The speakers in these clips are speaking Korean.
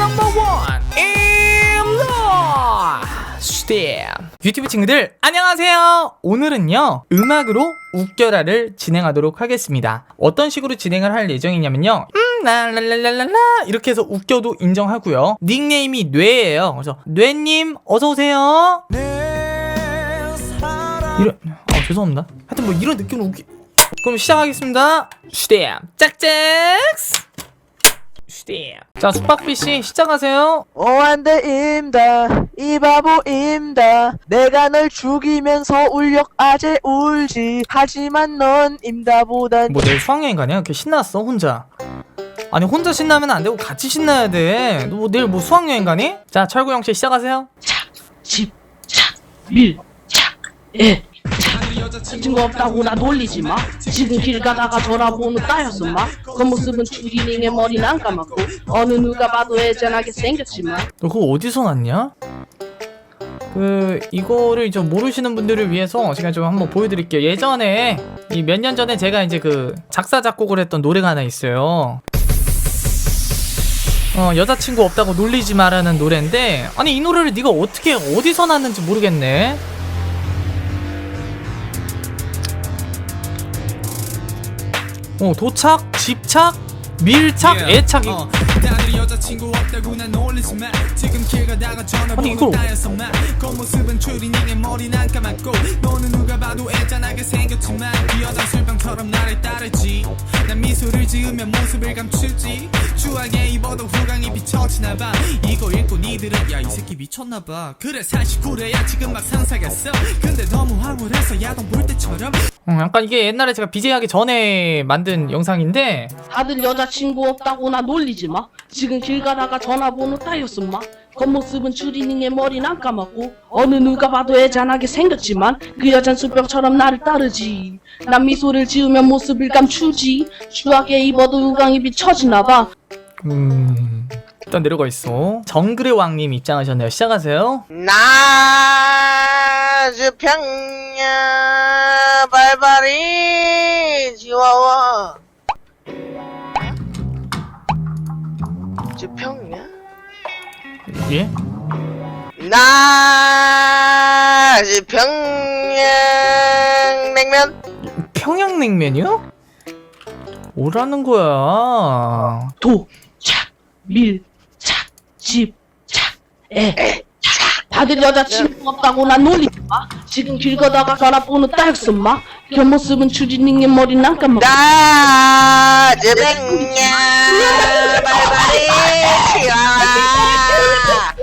넘버 원 임로 스텝 유튜브 친구들 안녕하세요. 오늘은요 음악으로 웃겨라를 진행하도록 하겠습니다. 어떤 식으로 진행을 할 예정이냐면요. 음 랄랄랄랄라 이렇게 해서 웃겨도 인정하고요. 닉네임이 뇌예요. 그래서 뇌님 어서오세요. 이런 아 죄송합니다. 하여튼 뭐 이런 느낌으로 웃기. 그럼 시작하겠습니다. 스텝 짝짝스 자 숙박비씨 시작하세요. 오한대임다. 이 바보임다. 내가 널 죽이면서 울력 아재 울지. 하지만 넌 임다보단 뭐 내일 수학여행 가냐? 이렇게 신났어 혼자. 아니 혼자 신나면 안 되고 같이 신나야 돼 너 뭐 내일 뭐 수학여행 가니? 자 철구형 씨 시작하세요. 집, 착, 밀, 착, 예, 착. 친구 없다고 나 놀리지 마. 지금 길 가다가 전화번호 따였어 마. 겉모습은 추리닝에 머리는 안 감았고 어느 누가 봐도 애잔하게 생겼지만 너 그거 어디서 났냐? 그 이거를 좀 모르시는 분들을 위해서 제가 좀 한번 보여드릴게요 예전에 이 몇 년 전에 제가 이제 그 작사 작곡을 했던 노래가 하나 있어요 어 여자친구 없다고 놀리지 마라는 노래인데 아니 이 노래를 네가 어떻게 어디서 났는지 모르겠네 어 도착 집착 밀착 애착 이. 어, 다들 여자친구 없다고 난 놀리지 마. 지금 길 가다가 전화 아니, 번호 이걸- 따였어 마. 겉모습은 추리닝에 머리는 안 감았고. 너는 누가 봐도 애잔하게 생겼지만 그 여자 술병처럼 나를 따르지 난 미소를 지으면 모습을 감추지. 추하게 입어도 후광이 비춰지나 봐. 이거 읽고 니들은 야 이 새끼 미쳤나 봐. 그래 사실 그래야 지금 막 상상했어. 근데 너무 황홀해서 야동 볼 때처럼. 음, 약간 이게 옛날에 제가 BJ 하기 전에 만든 영상인데. 다들 여자친구 없다고 나 놀리지 마. 지금 길 가다가 전화번호 따였어 마. 겉모습은 추리닝에 머리는 안 감았고 어느 누가 봐도 애잔하게 생겼지만 그 여잔 술병처럼 나를 따르지. 난 미소를 지으면 모습을 감추지. 추하게 입어도 우강이 비춰지나 봐. 음 일단 내려가 있어. 정글의 왕님 입장하셨네요. 시작하세요. 나주 평야 발발이 지와와 주 평야 예? 나주 평양 냉면 평양냉면이요? 뭐라는 거야 도, 착, 밀, 착, 집, 착, 애, 착. 다들 여자친구 없다고 난 놀리지 마. 지금 길 가다가 전화번호 따였어 마. 안 감아. 나주 평야 발발이 지와와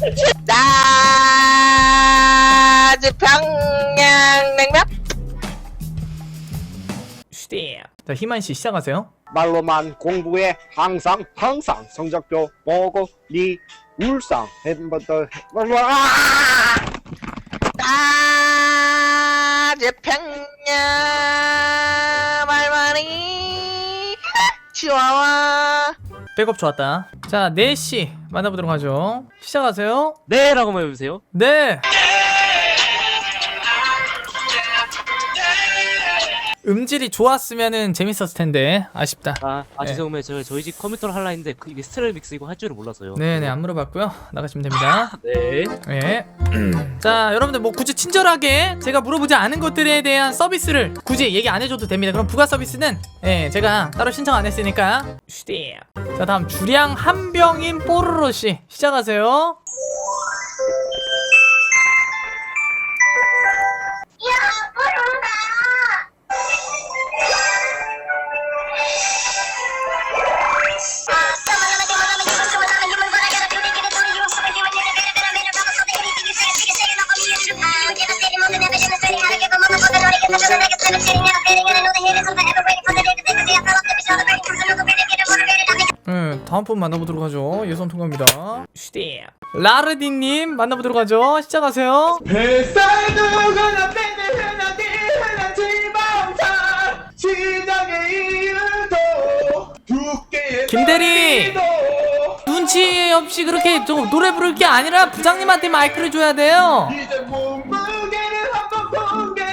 나주 평양 냉면? 스텝 자 희만씨 시작하세요. 말로만 공부해 항상 항상 성적표 보고 니 울상 햄버터 나주 평야 발발이 치와와 백업 좋았다. 자 네씨 만나보도록 하죠. 시작하세요. 네 라고 한번 해보세요. 네 음질이 좋았으면 재밌었을 텐데. 아쉽다. 아, 아 네. 죄송해요 제가 저희 집 컴퓨터를 할라 했는데 그 이게 스트레 믹스 이거 할 줄을 몰라서요. 네네 안 물어봤고요. 나가시면 됩니다. 네. 네. 자 여러분들 뭐 굳이 친절하게 제가 물어보지 않은 것들에 대한 서비스를 굳이 얘기 안 해줘도 됩니다. 그럼 부가 서비스는 예 제가 따로 신청 안 했으니까. 슈디 자 다음 주량 한 병인 뽀로로 씨 시작하세요 네, 다음 분 만나보도록 하죠. 예선 통과입니다. 슈디 라르디님 만나보도록 하죠. 시작하세요. 김대리! 눈치 없이 그렇게 좀 노래 부를 게 아니라 부장님한테 마이크를 줘야 돼요.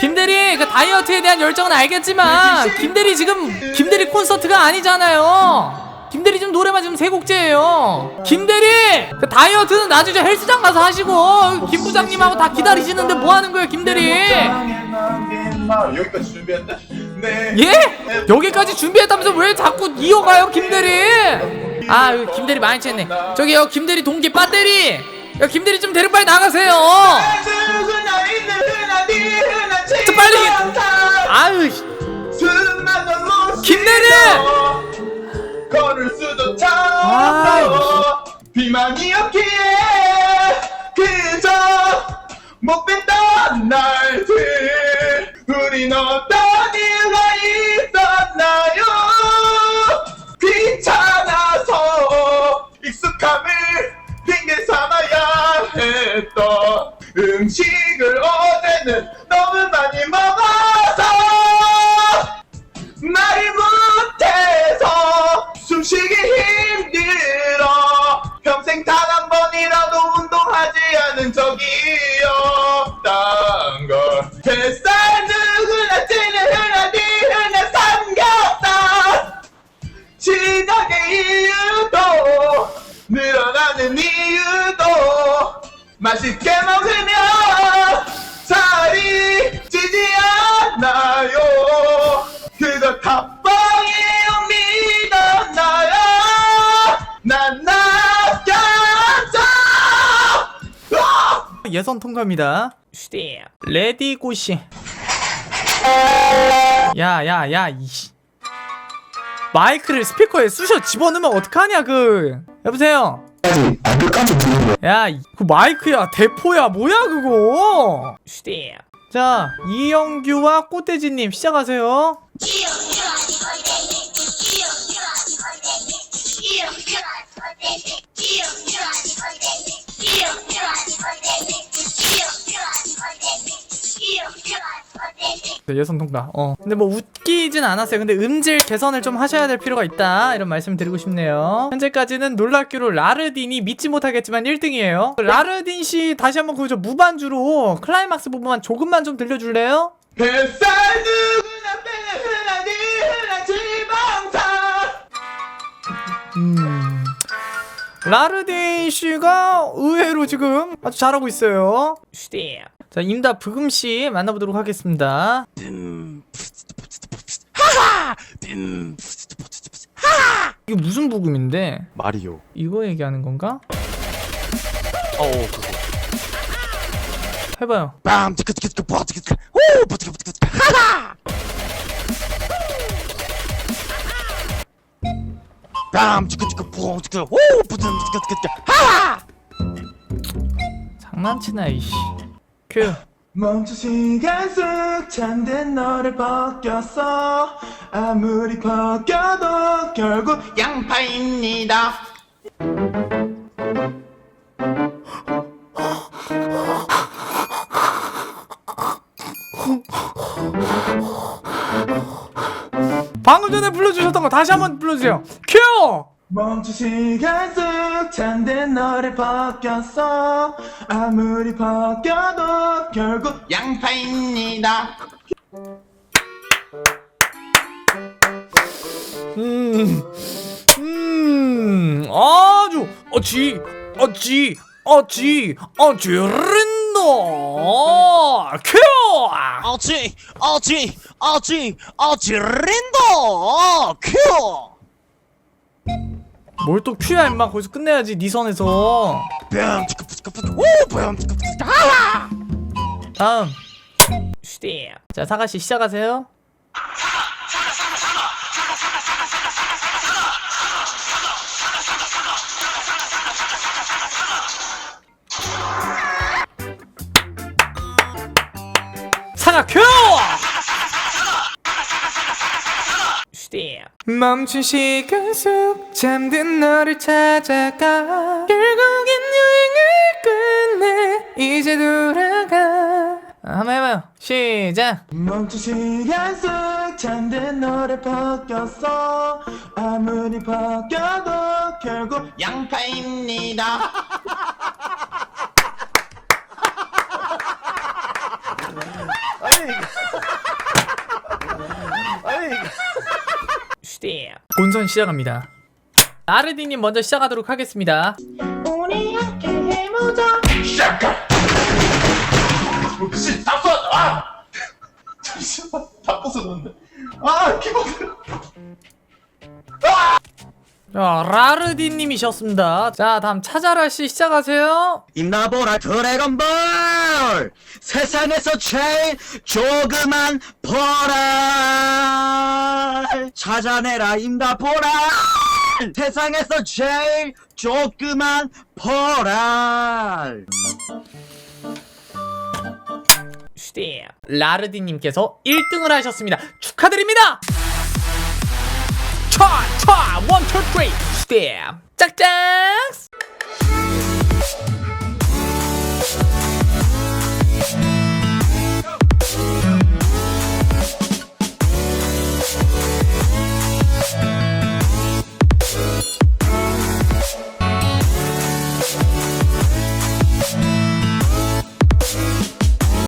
김대리 그 다이어트에 대한 열정은 알겠지만 김대리 지금 김대리 콘서트가 아니잖아요 김대리 지금 노래만 지금 세 곡째예요. 김대리 그 다이어트는 나중에 헬스장 가서 하시고 김 부장님하고 다 기다리시는데 뭐 하는 거예요, 김대리? 여기까지 준비했다. 네. 예? 여기까지 준비했다면서 왜 자꾸 이어가요, 김대리? 아, 김대리 많이 취했네. 저기요, 김대리 동기 빠대리. 야, 김대리 좀 데리고 빨리 나가세요. 저 빨리. 아유, 씨. 김대리! 걸을 수도 아이고. 차 비만이었기에 그저 못 뺐던 날들. 우린 어떤 이유가 있었나요? 귀찮아서 익숙함을 핑계 삼아야 했던 음식을 어제는 너무 많이 시작의 이유도 늘어나는 이유도 맛있게 먹으면 살이 찌지 않나요 그거 탑방이에요 믿었나요 난 낚였어 아! 예선 통과입니다. 슈디. 레디 고시. 야, 야, 야, 이씨. 마이크를 스피커에 쑤셔 집어넣으면 어떡하냐, 그. 여보세요? 야, 이- 그 마이크야, 대포야, 뭐야, 그거? 슈디. 자, 이영규와 꽃돼지님 시작하세요. 네, 예선 통과. 어. 근데 뭐 웃기진 않았어요. 근데 음질 개선을 좀 하셔야 될 필요가 있다. 이런 말씀 드리고 싶네요. 현재까지는 놀랍게로 라르딘이 믿지 못하겠지만 1등이에요. 라르딘 씨 다시 한번 그저 무반주로 클라이막스 부분만 조금만 좀 들려줄래요? 뱃살 누구나 빼는 흔한 음. 라르딘 씨가 의외로 지금 아주 잘하고 있어요. 자, 임다 브금 씨 만나보도록 하겠습니다. 이게 무슨 부금인데? 마리오. 이거 얘기하는 건가? 어, 그거. 해봐요. 빰, 티크, 티크, 티크, 빠, 티크, 티크. 오, 빠, 티크, 티크, 티크. 하하! 빰, 티크, 티크, 뿡, 티크. 오, 뿌든, 티크, 티크, 티크. 하하! 장난치나 이씨. 큐. 멈춘 시간 속 잠든 너를 벗겼어 아무리 벗겨도 결국 양파입니다 방금 전에 불러주셨던 거 다시 한번 불러주세요. 큐. 멈춘 시간 속 잠든 너를 벗겼어 아무리 벗겨도 결국 양파입니다 음, 음, 아주 어찌, 어찌, 어찌, 어찌른다. 큐. 어찌, 어찌, 어찌, 어찌린다! 큐! 뭘 또 큐야 임마 거기서 끝내야지 네 선에서. 뺨. 오, 티크. 하하! 다음. 자 사가 씨 시작하세요. 사가 큐! 멈춘 시간 속 잠든 너를 찾아가. 결국엔 여행을 끝내 이제 돌아가. 아, 한번 해봐요. 시작. 멈춘 시간 속 잠든 너를 벗겼어. 아무리 벗겨도 결국 양파입니다 슈디 본선 시작합니다 나르디님 먼저 시작하도록 하겠습니다. 우리 함께 해보자 시작할 혹시 다 써! 아! 잠시만 다 부서졌는데 아 키보드 자, 라르디님이셨습니다. 자, 다음 차자라 씨 시작하세요. 임나보라 드래곤볼 세상에서 제일 조그만 보라 찾아내라 임나보라 세상에서 제일 조그만 보라 슈디 라르디님께서 1등을 하셨습니다. 축하드립니다. 차, 차, 원, 투, 쓰리, 슈디 짝짝.